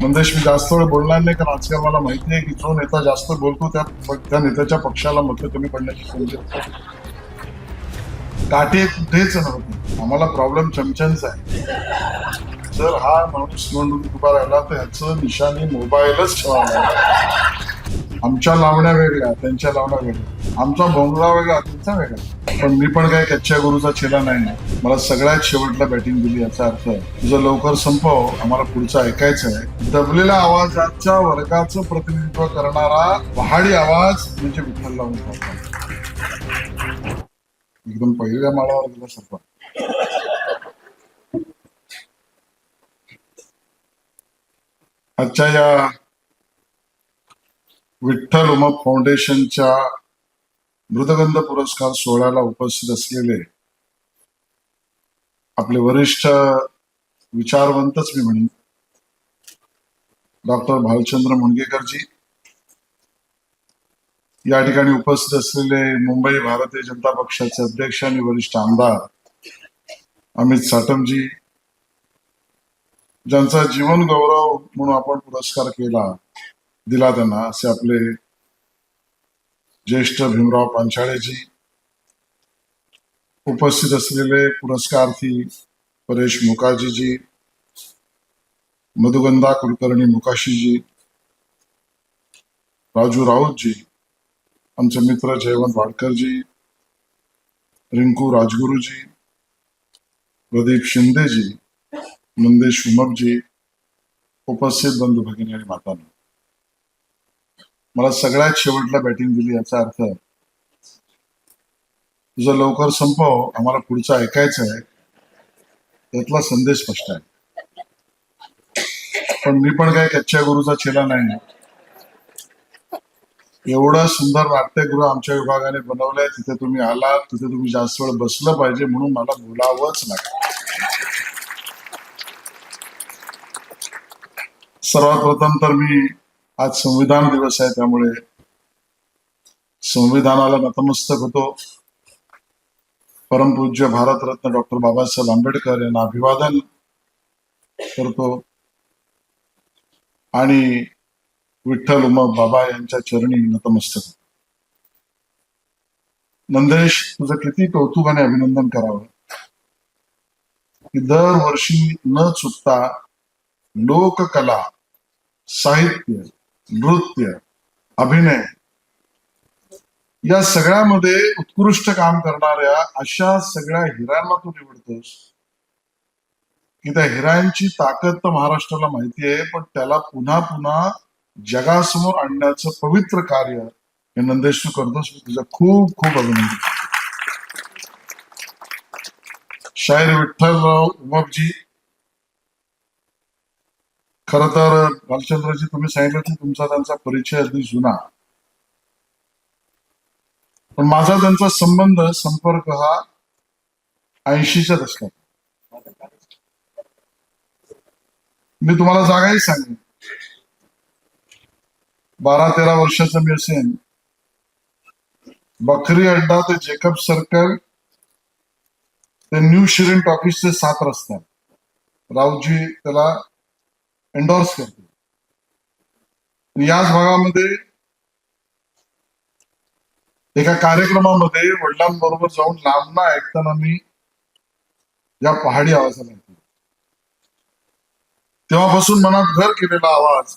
मंदेश मी जास्त वेळ बोलणार नाही कारण आजकाल मला माहिती आहे की जो नेता जास्त बोलतो त्या त्या नेत्याच्या पक्षाला मतं कमी पडण्याची संधी काटे कुठेच नव्हते. आम्हाला प्रॉब्लेम चमच्यांचा आहे. जर हा माणूस निवडणूक उभा राहिला तर ह्याचं निशाणी मोबाईलच ठेवावा आमच्या लावण्या वेगळ्या त्यांच्या लावण्या वेगळ्या. आमचा भोंगळा वेगळा त्यांचा वेगळा. पण मी पण काही कच्च्या गुरुचा चेला नाही मला सगळ्यात शेवटला बॅटिंग दिली याचा अर्थ तुझं लवकर संपव आम्हाला पुढचं ऐकायचं आहे. दबलेल्या आवाजाच्या वर्गाचं प्रतिनिधित्व करणारा पहाडी आवाज म्हणजे विठ्ठल लावून एकदम पहिल्या माळावर गेला सरपा आजच्या या विठ्ठल उमप फाउंडेशनच्या मृदगंध पुरस्कार सोहळ्याला उपस्थित असलेले आपले वरिष्ठ विचारवंतच मी म्हणेन. डॉक्टर भालचंद्र मुणगेकरजी या ठिकाणी उपस्थित असलेले मुंबई भारतीय जनता पक्षाचे अध्यक्ष आणि वरिष्ठ आमदार अमित साटमजी ज्यांचा जीवन गौरव म्हणून आपण पुरस्कार केला. दिला त्यांना असे आपले ज्येष्ठ भीमराव पांचाळेजी उपस्थित असलेले पुरस्कार्थी परेश मुखार्जीजी मधुगंधा कुलकर्णी मुकाशीजी राजू राऊतजी आमचे मित्र जयवंत वाडकरजी रिंकू राजगुरूजी प्रदीप शिंदेजी नंदेश उमपजी उपस्थित बंधू भगिनी आणि मातांना मला सगळ्यात शेवटला बॅटिंग दिली याचा अर्थ तुझं लवकर संपव आम्हाला पुढचं ऐकायचं आहे. त्यातला संदेश स्पष्ट आहे. पण मी पण काही कच्च्या गुरुचा चेला नाही. एवढं सुंदर नाट्यगृह आमच्या विभागाने बनवलंय तिथे तुम्ही आलात तिथे तुम्ही जास्त वेळ बसलं पाहिजे म्हणून मला बोलावंच लागलं सर्वात प्रथम तर मी आज संविधान दिवस आहे त्यामुळे संविधानाला नतमस्तक होतो. परमपूज्य भारतरत्न डॉक्टर बाबासाहेब आंबेडकर यांना अभिवादन करतो. आणि विठ्ठल उम बाबा यांच्या चरणी नतमस्तक नंदेश तुझं किती कौतुकाने अभिनंदन करावं. की दरवर्षी न चुकता लोककला साहित्य नृत्य अभिनय या सगळ्यामध्ये उत्कृष्ट काम करणाऱ्या अशा सगळ्या हिऱ्यांना तू निवडतोस की त्या हिऱ्यांची ताकद तर महाराष्ट्राला माहिती आहे पण त्याला पुन्हा पुन्हा जगासमोर आणण्याचं पवित्र कार्य हे नंदेश तू करतोस मी तुझं खूप खूप अभिनंदन करतो. शाहीर विठ्ठलराव उमपजी खर तर भालचंद्रजी तुम्ही सांगितलं की तुमचा त्यांचा परिचय अगदी जुना. पण माझा त्यांचा संबंध संपर्क हा ऐंशीच्या दशकात मी तुम्हाला जागाही सांगेन. बारा तेरा वर्षाचा मी असेन. बकरी अड्डा ते जेकब सर्कल ते न्यू शिरीन टॉकीजचे सात रस्त्यात राऊजी त्याला एन्डॉर्स करते. याच भागामध्ये एका कार्यक्रमामध्ये वडिलांबरोबर जाऊन लांबना ऐकताना मी या पहाडी आवाजाला ऐकलो तेव्हापासून मनात घर केलेला आवाज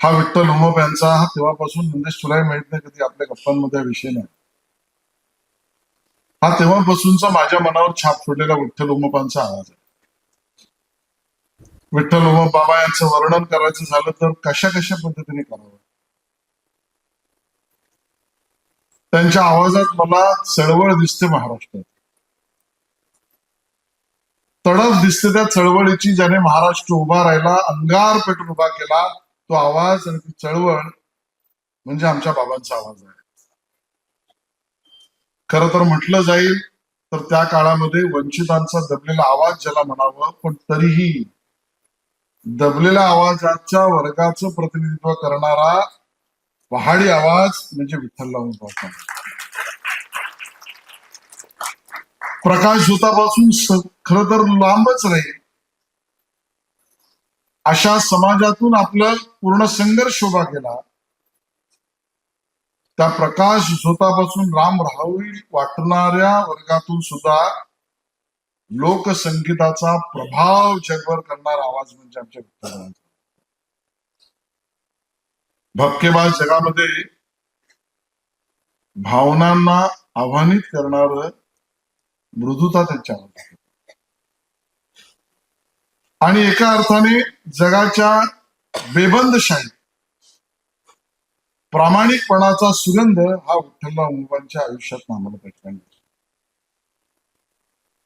हा विठ्ठल उमप यांचा हा तेव्हापासून म्हणजे तुलाही माहीत नाही कधी आपल्या गप्पांमध्ये विषय नाही. हा तेव्हापासूनचा माझ्या मनावर छाप सोडलेला विठ्ठल उमपांचा आवाज आहे. विठ्ठल व बाबा यांचं वर्णन करायचं झालं तर कशा कशा पद्धतीने करावं? त्यांच्या आवाजात मला चळवळ दिसते महाराष्ट्रात. तडफ दिसते त्या चळवळीची ज्याने महाराष्ट्र उभा राहिला अंगार पेटून उभा केला तो आवाज आणि ती चळवळ म्हणजे आमच्या बाबांचा आवाज आहे. खर तर म्हटलं जाईल तर त्या काळामध्ये वंचितांचा दबलेला आवाज ज्याला म्हणावं पण तरीही दबलेल्या आवाजाच्या वर्गाचं प्रतिनिधित्व करणारा पहाडी आवाज म्हणजे विठ्ठल लावून प्रकाश झोतापासून खर तर लांबच राहील. अशा समाजातून आपलं पूर्ण संघर्ष उभा केला. त्या प्रकाश झोतापासून राम राहावी वाटणाऱ्या वर्गातून सुद्धा लोकसंगीताचा प्रभाव जगभर करणारा आवाज म्हणजे आमच्या विठ्ठलांचा भक्केबाज जगामध्ये भावनांना आव्हानित करणार मृदुता त्यांच्या आणि एका अर्थाने जगाच्या बेबंदशाही प्रामाणिकपणाचा सुगंध हा विठ्ठलराव उमापांच्या आयुष्यात आम्हाला भेटला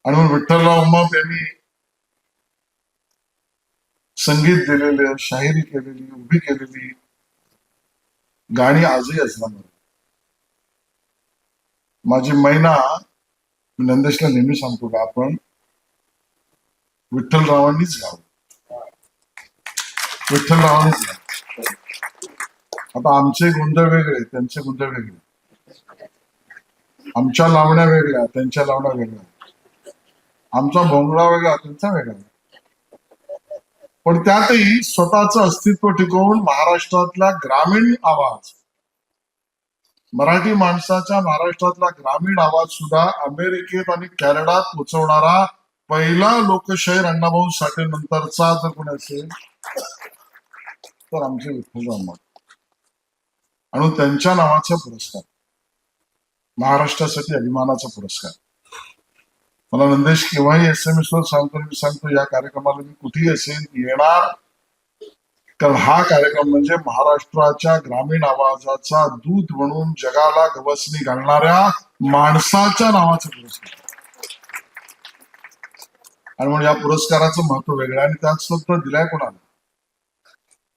आणि मग विठ्ठलराव उमाप यांनी संगीत दिलेले शाहिरी केलेली उभी केलेली गाणी आजही असणार माझी मैना नंदेशला नेहमी सांगतो का आपण विठ्ठलरावांनीच गाव. विठ्ठलरावांनीच गाव. आता आमचे गोंधळ वेगळे त्यांचे गोंधळ वेगळे. आमच्या लावण्या वेगळ्या त्यांच्या लावण्या वेगळ्या. आमचा भोंगळा वेगळा त्यांचा वेगळा. पण त्यातही स्वतःच अस्तित्व टिकवून महाराष्ट्रातला ग्रामीण आवाज मराठी माणसाच्या महाराष्ट्रातला ग्रामीण आवाज सुद्धा अमेरिकेत आणि कॅनडात पोचवणारा पहिला लोकशाहीर अण्णाभाऊ साठे नंतरचा जर कोणी असेल तर आमचे विठ्ठल आणि त्यांच्या नावाचा पुरस्कार महाराष्ट्रासाठी अभिमानाचा पुरस्कार. मला नंदेश केव्हाही एस एम एस वर सांगतो मी सांगतो या कार्यक्रमाला मी कुठेही असेल येणार. कारण हा कार्यक्रम म्हणजे महाराष्ट्राच्या ग्रामीण आवाजाचा दूध म्हणून जगाला गवसणी घालणाऱ्या माणसाच्या नावाचा पुरस्कार. आणि म्हणून या पुरस्काराचं महत्त्व वेगळं आणि त्याच सुद्धा दिलाय कोणाला?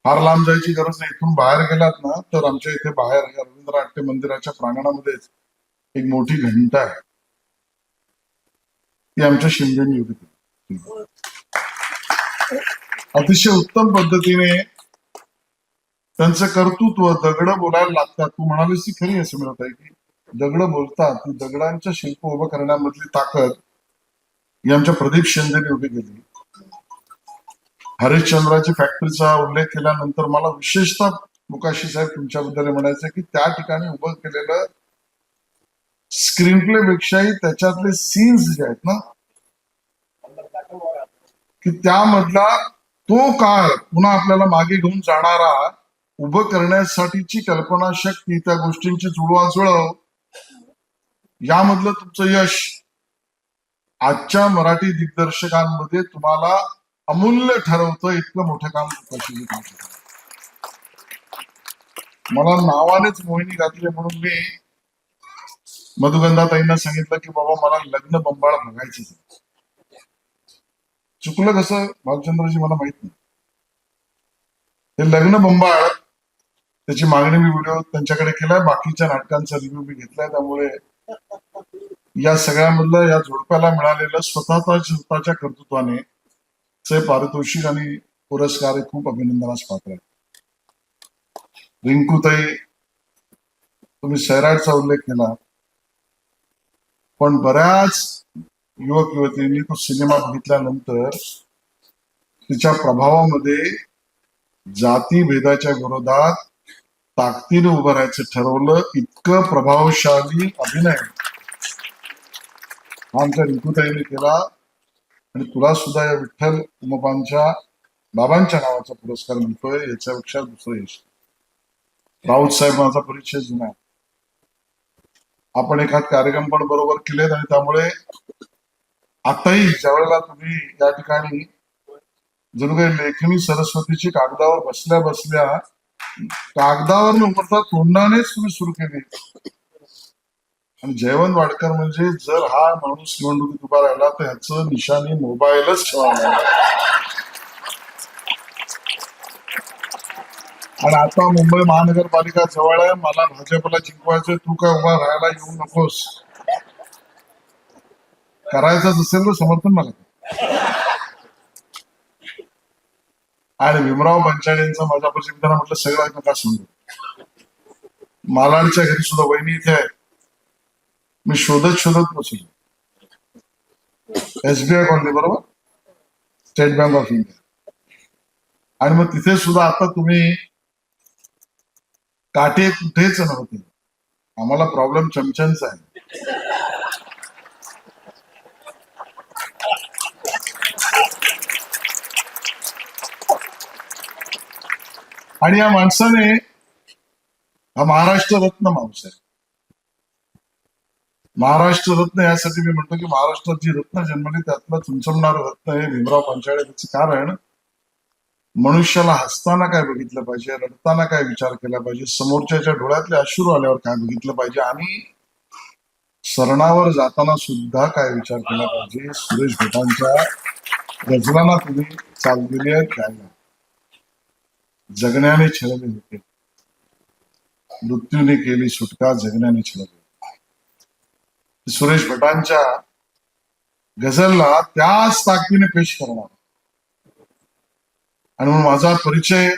फार लांब जायची गरज नाही. इथून बाहेर गेलात ना तर आमच्या इथे बाहेर रवींद्र नाट्य मंदिराच्या प्रांगणामध्येच एक मोठी घंटा आहे. ती आमच्या केली. अतिशय उत्तम पद्धतीने त्यांचं कर्तृत्व दगड बोलायला लागतात. तू म्हणालीस ती खरी असं मिळत आहे की दगड बोलतात. ती दगडांच्या शिल्प उभं करण्यामधली ताकद ही आमच्या प्रदीप शिंदेने उभी केली. हरिश्चंद्राची फॅक्टरीचा उल्लेख केल्यानंतर मला विशेषतः मुकाशी साहेब तुमच्याबद्दल म्हणायचं की त्या ठिकाणी उभं केलेलं स्क्रीन प्ले पेक्षाही त्याच्यातले सीन्स जे आहेत ना की त्यामधला तो काळ पुन्हा आपल्याला मागे घेऊन जाणारा उभं करण्यासाठीची कल्पना शक्ती त्या गोष्टींची जुळवाजुळव यामधलं तुमचं यश आजच्या मराठी दिग्दर्शकांमध्ये तुम्हाला अमूल्य ठरवतं इतकं मोठं काम मला नावानेच मोहिनी घातली म्हणून मी मधुगंधाताईंना सांगितलं की बाबा मला लग्न बंबाळ बघायचं चुकलं कसं? भालचंद्रजी मला माहीत नाही. हे लग्न बंबाळ त्याची मागणी मी व्हिडिओ त्यांच्याकडे केलाय बाकीच्या नाटकांचा रिव्ह्यू मी घेतलाय त्यामुळे या सगळ्यामधलं या झोडप्याला मिळालेलं स्वतःच्या स्वतःच्या कर्तृत्वाने चे पारितोषिक आणि पुरस्कार हे खूप अभिनंदनास पात्र आहे रिंकूताई तुम्ही सैराटचा उल्लेख केला. पण बऱ्याच युवक युवतींनी तो सिनेमा बघितल्यानंतर तिच्या प्रभावामध्ये जाती भेदाच्या विरोधात ताकदीने उभं राहायचं ठरवलं इतकं प्रभावशाली अभिनय आमच्या रिंकूताईने केला. आणि तुला सुद्धा या विठ्ठल उमपांच्या बाबांच्या नावाचा पुरस्कार मिळतोय याच्यापेक्षा दुसरं यश. राऊत साहेब माझा परिचय जुना आहे. आपण एखाद कार्यक्रम पण बरोबर केलेत आणि त्यामुळे आताही ज्या वेळेला तुम्ही या ठिकाणी जणू काही लेखनी सरस्वतीची कागदावर बसल्या बसल्या कागदावर न उमरता तोंडानेच तुम्ही सुरू केली. आणि जयवंत वाडकर म्हणजे जर हा माणूस निवडणुकीत उभा राहिला तर ह्याचं निशाणी मोबाईलच ठेवा आणि आता मुंबई महानगरपालिका जवळ आहे. मला भाजपला जिंकवायचं तू काय उभा राहायला येऊ नकोस. करायचंच असेल तर समर्थन मला आणि भीमराव पंचाळे माझ्या प्रसिद्धांना म्हटलं सगळं नका समजू? मालाडच्या घरी सुद्धा वहिनी इथे आहे मी शोधत शोधत बसलो एसबीआय कॉलनी बरोबर? State Bank of India. आणि मग तिथे सुद्धा आता तुम्ही काटे कुठेच नव्हते. आम्हाला प्रॉब्लेम चमच्यांचा आहे. आणि या माणसाने हा महाराष्ट्र रत्न माणूस आहे. महाराष्ट्र रत्न यासाठी मी म्हणतो की महाराष्ट्रात जी रत्न जन्मली त्यातलं चुंचवणारं रत्न हे भीमराव पंचाळे त्याचं कारण मनुष्याला हसताना काय बघितलं पाहिजे रडताना काय विचार केला पाहिजे समोरच्याच्या डोळ्यातले अश्रू आल्यावर काय बघितलं पाहिजे आणि सरणावर जाताना सुद्धा काय विचार केला पाहिजे? सुरेश भटांच्या गजलांना तुम्ही चाल दिली आहे जगण्याने छळले होते. मृत्यूने केली सुटका जगण्याने छळले. सुरेश भटांच्या गझलला त्याच ताकदीने पेश करणार. आणि म्हणून माझा परिचय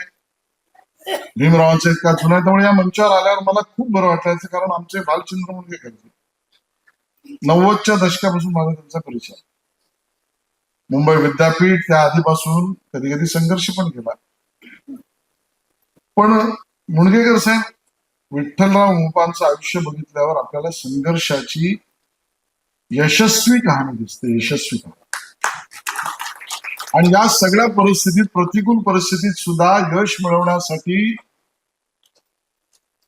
भीमरावांचा इतका जुना त्यामुळे या मंचावर आल्यावर मला खूप बरं वाटायचं कारण आमचे बालचंद्र मुलगे करते नव्वदच्या दशकापासून माझा त्यांचा परिचय. मुंबई विद्यापीठ त्या आधीपासून कधी कधी संघर्ष पण केला. पण मुणगेकर साहेब विठ्ठलराव मोपांचं आयुष्य बघितल्यावर आपल्याला संघर्षाची यशस्वी कहाणी दिसते यशस्वी कहाणी. आणि या सगळ्या परिस्थितीत प्रतिकूल परिस्थितीत सुद्धा यश मिळवण्यासाठी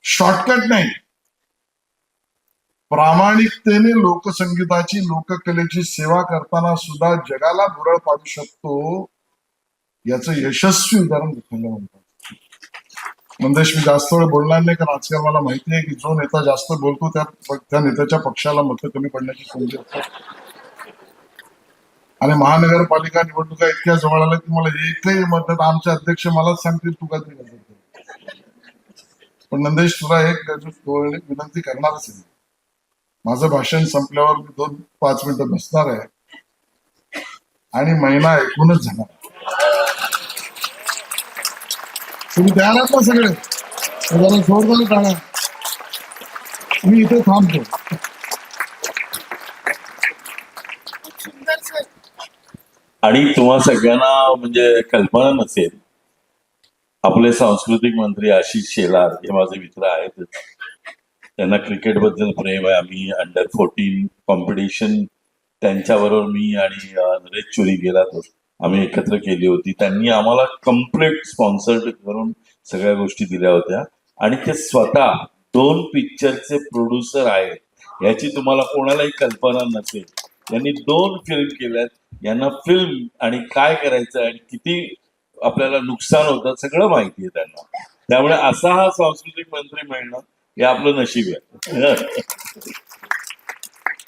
शॉर्टकट नाही. प्रामाणिकतेने लोकसंगीताची लोककलेची सेवा करताना सुद्धा जगाला भुरळ पाडू शकतो याचं यशस्वी उदाहरण दुखायला म्हणतात मंदेश मी जास्त वेळ बोलणार नाही कारण आजकाल मला माहिती आहे की जो नेता जास्त बोलतो त्या त्या नेत्याच्या पक्षाला मतं कमी पडण्याची संधी असतात आणि महानगरपालिका निवडणुका इतक्या जवळ आल्या की मला एकही मत आमचे अध्यक्ष मलाच सांगतील तू काय पण नंदेश तुला एक विनंती करणारच आहे. माझं भाषण संपल्यावर मी दोन पाच मिनिटं बसणार आहे. आणि महिना ऐकूनच जाणार तुम्ही तयार आहात ना सगळे? जरा जोरदार टाळा. मी इथे थांबतो. आणि तुम्हा सगळ्यांना म्हणजे कल्पना नसेल. आपले सांस्कृतिक मंत्री आशिष शेलार हे माझे मित्र आहेत. त्यांना क्रिकेटबद्दल प्रेम आहे. आम्ही अंडर फोर्टीन कॉम्पिटिशन त्यांच्याबरोबर मी आणि नरेश चोरी गेला तर आम्ही एकत्र केली होती. त्यांनी आम्हाला कंप्लीट स्पॉन्सर्ड करून सगळ्या गोष्टी दिल्या होत्या. आणि ते स्वतः दोन पिक्चरचे प्रोड्युसर आहेत. याची तुम्हाला कोणालाही कल्पना नसेल. यांनी दोन फिल्म केल्यात. यांना फिल्म आणि काय करायचं आणि किती आपल्याला नुकसान होतं सगळं माहिती आहे त्यांना. त्यामुळे असा हा सांस्कृतिक मंत्री मिळणं हे आपलं नशीब आहे.